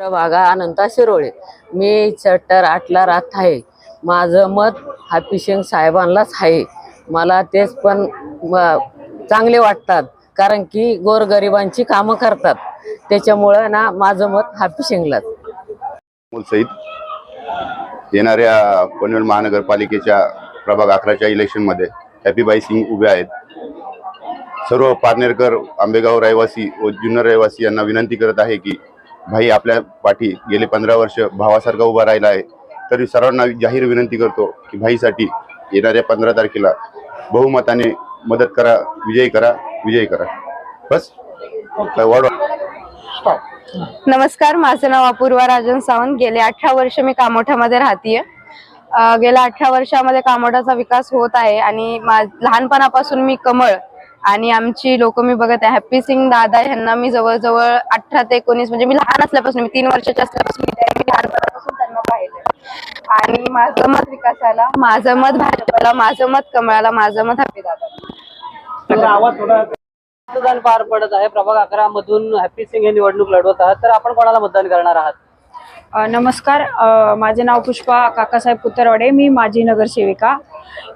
वाघा अनंता शिरोळे. मी चट्टर आठला राहत आहे. माझं मत हापी सिंग साहेबांनाच आहे. मला तेच पण चांगले वाटतात. कारण की गोरगरिबांची कामं करतात. त्याच्यामुळं ना माझं मत हापी सिंगलाच सहित येणाऱ्या पनवेल महानगरपालिकेच्या प्रभाग अकराच्या इलेक्शनमध्ये हॅपीबाई सिंग उभे आहेत. सर्व पारनेरकर आंबेगाव रहिवासी व जुन्नर रहिवासी यांना विनंती करत आहे की भाई आपल्या पाठी गेले पंधरा वर्ष भावासारखा उभा राहिला आहे तरी सर्वांना जाहीर विनंती करतो की भाईसाठी येणाऱ्या पंधरा तारखेला बहुमताने मदत करा विजयी करा विजयी करा. बस. वाढवा. नमस्कार माझं नाव अपूर्वा राजन सावंत. गेले अठरा वर्ष मी कामोठ्यामध्ये राहतीये. गेल्या अठरा वर्षामध्ये कामोठाचा विकास होत आहे आणि मा- लहानपणापासून मी कमळ आणि आमची लोक मी बघत आहे. हॅप्पी सिंग दादा यांना मी जवळजवळ अठरा ते एकोणीस म्हणजे मी लहान असल्यापासून मी तीन वर्षाच्या असल्यापासून मी लहानपणापासून त्यांना पाहिलं आणि माझं मत विकासाला माझं मत भाजपला माझं मत कमळाला माझं मत हॅपी दादा मतदान पार पडत आहे. प्रभाग अकरा मधून हॅप्पी सिंग हे निवडणूक लढवत आहात. तर आपण कोणाला मतदान करणार आहात? नमस्कार. माझे नाव पुष्पा काकासाहेब पुतरवाडे. मी माजी नगरसेविका.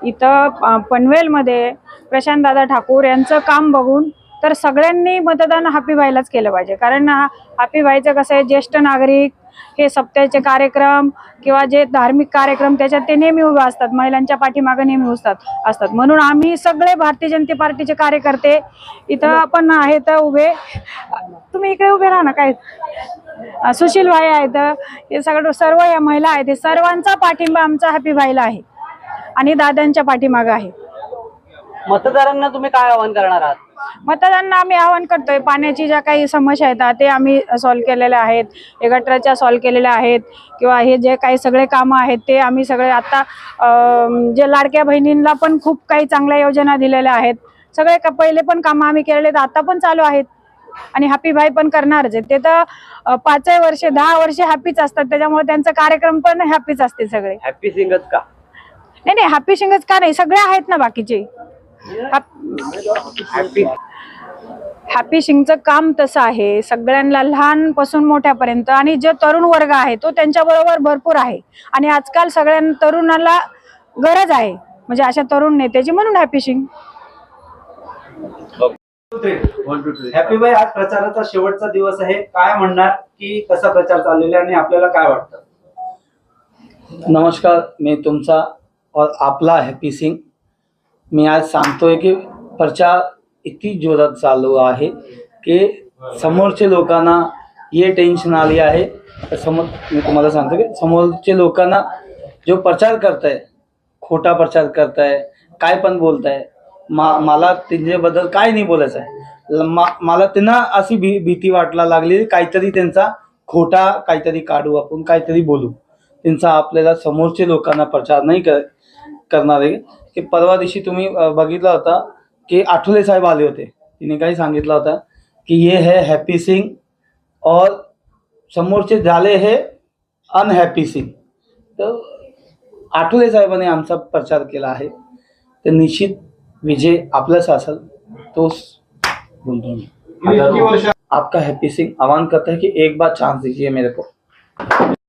इथं पनवेलमध्ये पनवेलमध्ये प्रशांतदादा ठाकूर यांचं काम बघून तर सगळ्यांनी मतदान हापीबाईलाच केलं पाहिजे. कारण हा- हापीबाईचं कसं आहे ज्येष्ठ नागरिक हे सप्त्याचे कार्यक्रम किंवा जे धार्मिक कार्यक्रम त्याच्यात ते नेहमी उभे असतात. महिलांच्या पाठीमागे नेहमी असतात असतात. म्हणून आम्ही सगळे भारतीय जनता पार्टीचे कार्यकर्ते इथं आपण आहेत उभे. तुम्ही इकडे उभे राहा ना काय? सुशील भाई आहेत. हे सगळं सर्व या महिला आहेत. हे सर्वांचा पाठिंबा आमचा हॅपी भाईला आहे. आणि दादांच्या पाठीमागं आहे. मतदारांना तुम्ही काय आवाहन करणार आहात? मतदारांना आम्ही आवाहन करतोय पाण्याची ज्या काही समस्या आहेत ते आम्ही सॉल्व्ह केलेल्या आहेत हे गटराच्या सॉल्व्ह केलेल्या आहेत किंवा हे जे काही सगळे कामं आहेत ते आम्ही सगळे आता जे लाडक्या बहिणींना पण खूप काही चांगल्या योजना दिलेल्या आहेत. सगळे पहिले पण कामं आम्ही केलेले आता पण चालू आहेत. आणि हॅपी भाई पण करणारच आहेत. ते तर अ, पाचही वर्षे दहा वर्षे हॅपीच असतात त्याच्यामुळे त्यांचा कार्यक्रम पण हॅपीच असते सगळे. हॅपी सिंगच का? नाही नाही हॅपी सिंगच का नाही सगळे आहेत ना बाकीचे. हॅपी सिंगचं काम तसं आहे. सगळ्यांना लहानपासून मोठ्यापर्यंत आणि जे तरुण वर्ग आहे तो त्यांच्याबरोबर भरपूर आहे. आणि आजकाल सगळ्या तरुणाला गरज आहे. म्हणजे अशा तरुण नेत्याची म्हणून हॅपी सिंग. हॅपी बाई आज प्रचाराचा शेवटचा दिवस आहे. काय म्हणणार की कसा प्रचार चाललेला आहे आणि आपल्याला काय वाटतं? नमस्कार मी तुमचा और आपला हॅपी सिंग. मी आज सांगतोय की प्रचार इतकी जोरात चालू आहे की समोरचे लोकांना हे टेन्शन आली आहे. तर समोर मी तुम्हाला सांगतो की समोरचे लोकांना जो प्रचार करताय खोटा प्रचार करताय काय पण बोलताय मा मला त्यांच्याबद्दल काय नाही बोलायचं आहे. ल- मा- मला त्यांना अशी भी भीती वाटला लागली काहीतरी त्यांचा खोटा काहीतरी काढू आपण काहीतरी बोलू. त्यांचा आपल्याला समोरचे लोकांना प्रचार नाही कर करणार आहे. की परवा दिवशी तुम्ही बघितला होता की आठवले साहेब आले होते. तिने काही सांगितलं होता की ये है हॅपी सिंग और समोरचे झाले हे अनहॅपी सिंग तर आठवले साहेबांनी आमचा प्रचार केला आहे. तर निश्चित विजय आपलाच असेल तोच बोलतो आपका हैप्पी सिंह आह्वान करता है कि एक बार चांस दीजिए मेरे को.